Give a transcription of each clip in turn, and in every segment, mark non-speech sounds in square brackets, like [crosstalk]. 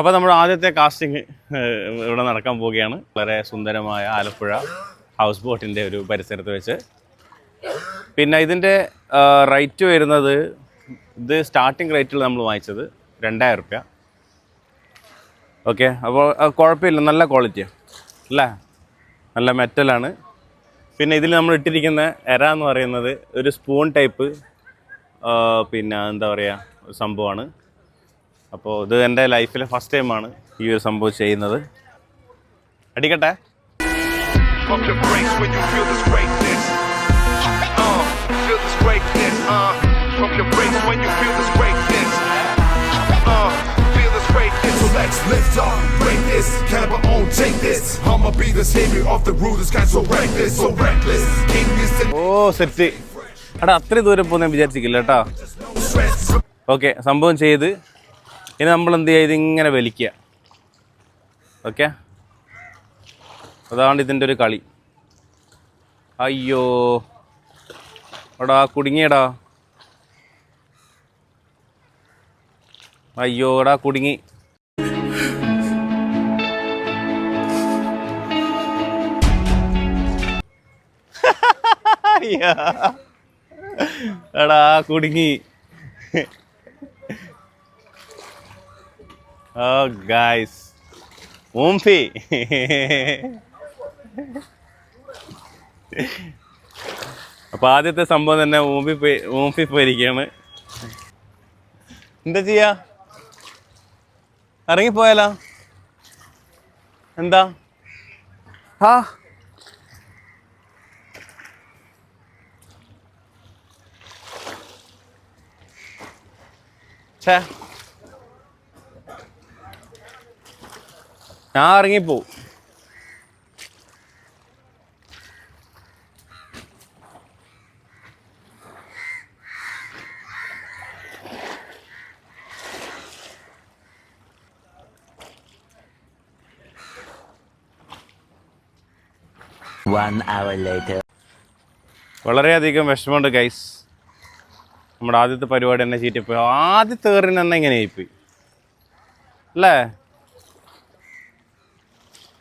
അപ്പോൾ നമ്മൾ ആദ്യത്തെ കാസ്റ്റിംഗ് ഇവിടെ നടക്കാൻ പോവുകയാണ്. വളരെ സുന്ദരമായ ആലപ്പുഴ ഹൗസ് ബോട്ടിന്റെ ഒരു പരിസരത്ത് വെച്ച്. പിന്നെ ഇതിന്റെ റേറ്റ് വരുന്നത് ഇത് സ്റ്റാർട്ടിംഗ് റേറ്റിൽ നമ്മൾ വാങ്ങിച്ചത് രണ്ടായിരം റുപ്യ. ഓക്കെ അപ്പോൾ കുഴപ്പമില്ല നല്ല ക്വാളിറ്റിയാണ് അല്ലേ? നല്ല മെറ്റലാണ് പിന്നെ ഇതിൽ നമ്മൾ ഇട്ടിരിക്കുന്ന എര എന്ന് പറയുന്നത് ഒരു സ്പൂൺ ടൈപ്പ് പിന്നെ എന്താ പറയുക സംഭവമാണ്. അപ്പോൾ ഇത് എന്റെ ലൈഫിലെ ഫസ്റ്റ് ടൈമാണ് ഈ ഒരു സംഭവം ചെയ്യുന്നത്. അടിക്കട്ടെ. ഓ സെറ്റ്. അടാ അത്രയും ദൂരം പോകുന്ന വിചാരിച്ചിരിക്കില്ല കേട്ടോ. ഓക്കെ സംഭവം ചെയ്ത് ഇനി നമ്മൾ എന്ത് ചെയ്യുക? ഇതിങ്ങനെ വലിക്കുക. ഓക്കെ അതാണ് ഇതിന്റെ ഒരു കളി. അയ്യോ. എടാ കുടുങ്ങിയടാ. അയ്യോ എടാ കുടുങ്ങി. [laughs] എടാ കുടുങ്ങി. ഓ ഗായ്സ്. മൂംഫി അപ്പൊ ആദ്യത്തെ സംഭവം തന്നെ ഊമ്പി പോയി ഊംഫി പോയിരിക്കുകയാണ്. എന്താ ചെയ്യാ? ഇറങ്ങിപ്പോയാലോ? എന്താ? ആ ഛേ. ഞാൻ ഇറങ്ങിപ്പോവും. Later. വളരെയധികം വിഷമമുണ്ട് ഗൈസ് നമ്മുടെ ആദ്യത്തെ പരിപാടി തന്നെ ചീറ്റിപ്പോയി. ആദ്യത്തെ കയറിന് തന്നെ ഇങ്ങനെ ആയിപ്പോയി. അല്ലേ?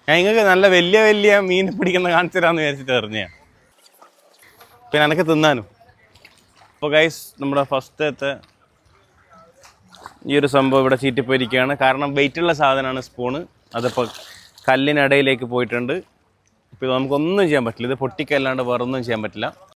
ഞാൻ നിങ്ങൾക്ക് നല്ല വലിയ വലിയ മീൻ പിടിക്കുന്ന കാണിച്ചു വിചാരിച്ചിട്ട് എറിഞ്ഞാ പിന്നെ എനക്ക് തിന്നാനും. അപ്പൊ ഗൈസ് നമ്മുടെ ഫസ്റ്റത്തെ ഈ ഒരു സംഭവം ഇവിടെ ചീറ്റിപ്പോയിരിക്കുകയാണ്. കാരണം വെയിറ്റ് ഉള്ള സാധനമാണ് സ്പൂണ് അതിപ്പോൾ കല്ലിനിടയിലേക്ക് പോയിട്ടുണ്ട്. ഇപ്പോൾ നമുക്കൊന്നും ചെയ്യാൻ പറ്റില്ല. ഇത് പൊട്ടിക്കല്ലാണ്ട് വേറൊന്നും ചെയ്യാൻ പറ്റില്ല.